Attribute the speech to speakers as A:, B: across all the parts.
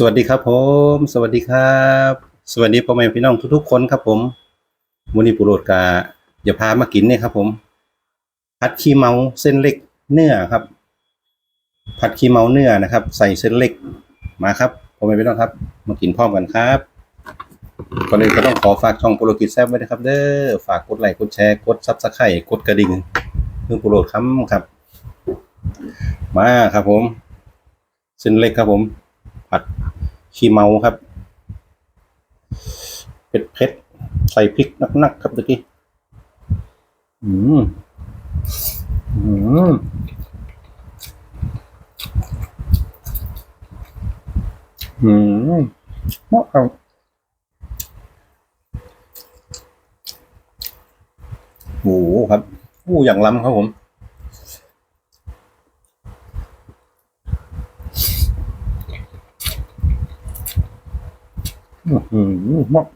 A: สวัสดีครับผม สวัสดีครับ สวัสดีพ่อแม่พี่น้องทุกๆคนครับผมวันนี้ปุโรดกาอย่าพามากินเนี่ยครับผม ผัดขี้เมาเส้นเล็กเนื้อครับ ผัดขี้เมาเนื้อนะครับ ใส่เส้นเล็กมาครับพ่อแม่พี่น้องครับ มากินพร้อมกันครับก่อนอื่นก็ต้องขอฝากช่องปุโรกิจแซ่บไว้นะครับ เด้อฝากกดไลค์กดแชร์กดซับสไครต์กดกระดิ่งเพื่อปุโรดคำครับ มาครับผม เส้นเล็กครับผม ขี้เมาครับ เผ็ดเผ็ดใส่พริกนักๆครับตะกี้อืมอืมอืมเหมาะครับโอ้โหครับโอ้อย่างล้ำครับผม อือหือเหมาะ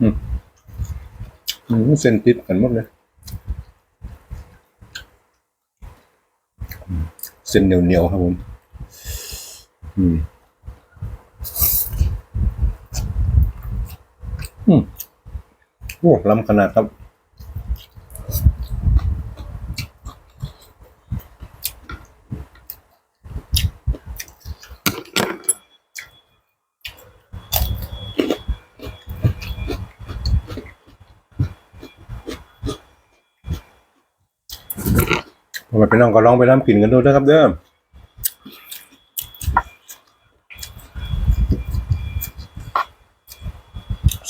A: อืมอืมเส้นติดกันหมดเลยเส้นเหนียวๆครับผม อืม อืม โอ้ล้ำขนาดครับพอมาเป็นน้องก็ลองไปน้ำกลิ่นกันดูนะครับเด้อ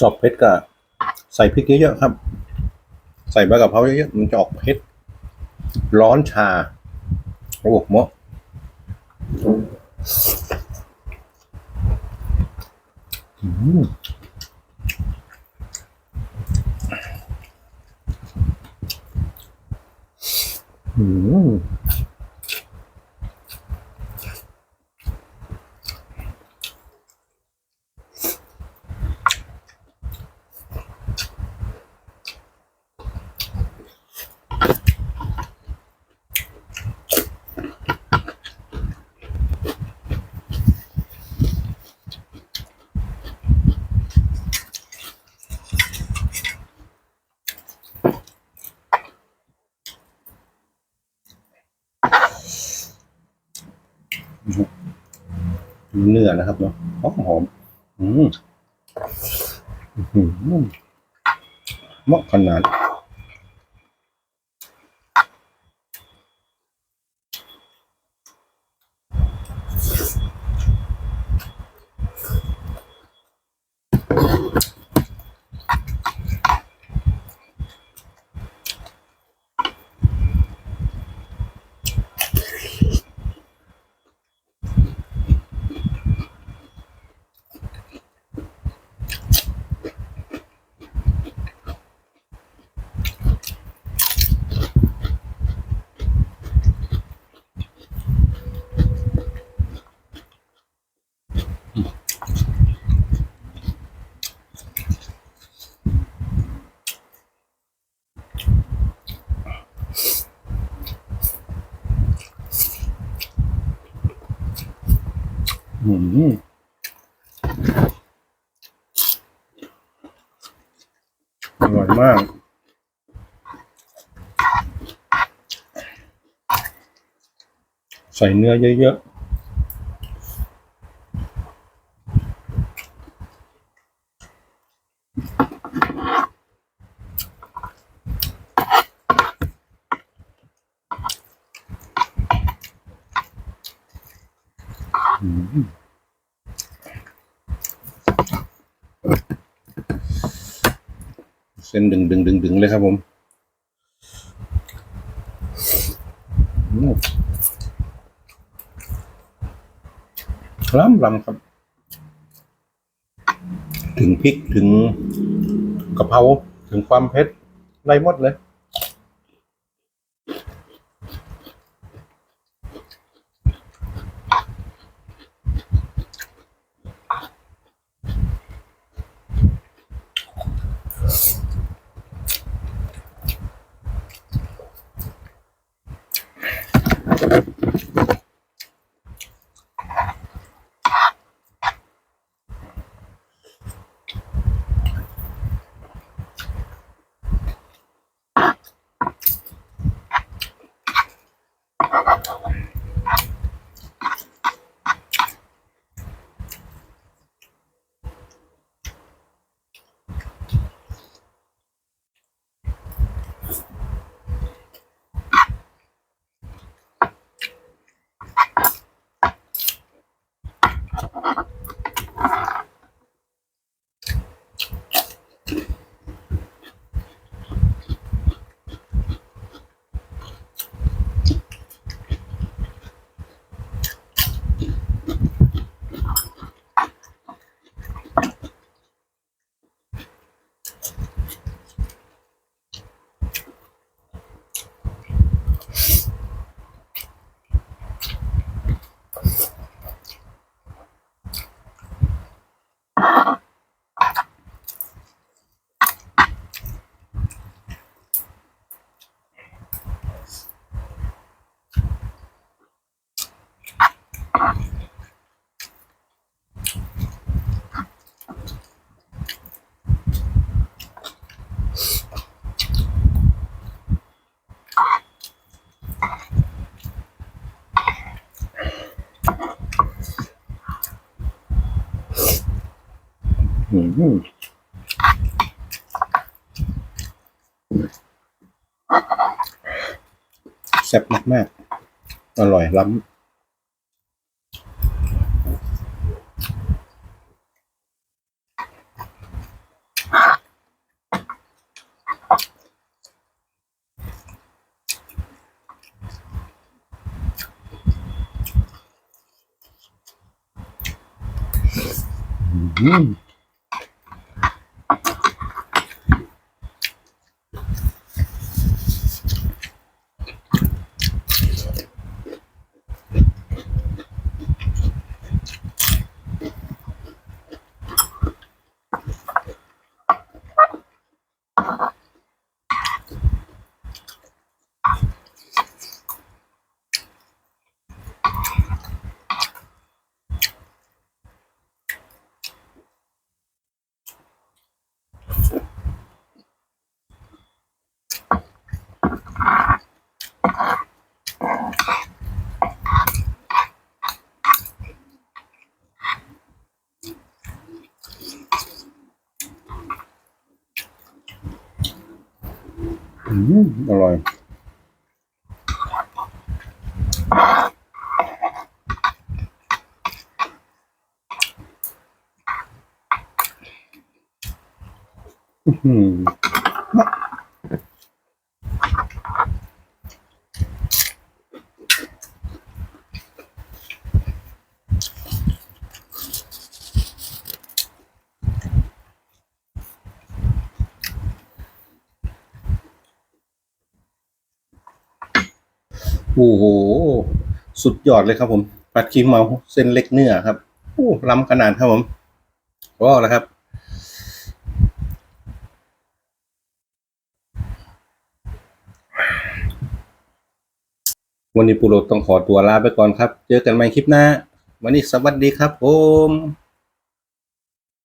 A: สอบเพชรก็ ใส่พริกเยอะๆครับ ใส่ใบกะเพราเยอะๆมันจะออกเผ็ดร้อนชาโอ้โหเมะอืม เนื้อนะครับเนาะหอมหอมอืมอื้อหือเหมาะขนาด อืมอร่อยมาก ใส่เนื้อเยอะๆ เส้นดึงดึงดึงดึงเลยครับผมล้ำล้ำครับ ถึงพริกถึงกะเพราถึงความเผ็ดไล่หมดเลย แซ่บมากๆ อร่อยล้ำอืม อร่อยอืม โอ้โห สุดยอดเลยครับผมผัดขี้เมาเส้นเล็กเนื้อครับโอ้ล้ำขนาดครับผมก็แล้วครับ วันนี้ปูโรต้องขอตัวลาไปก่อนครับ เจอกันใหม่คลิปหน้า วันนี้สวัสดีครับผม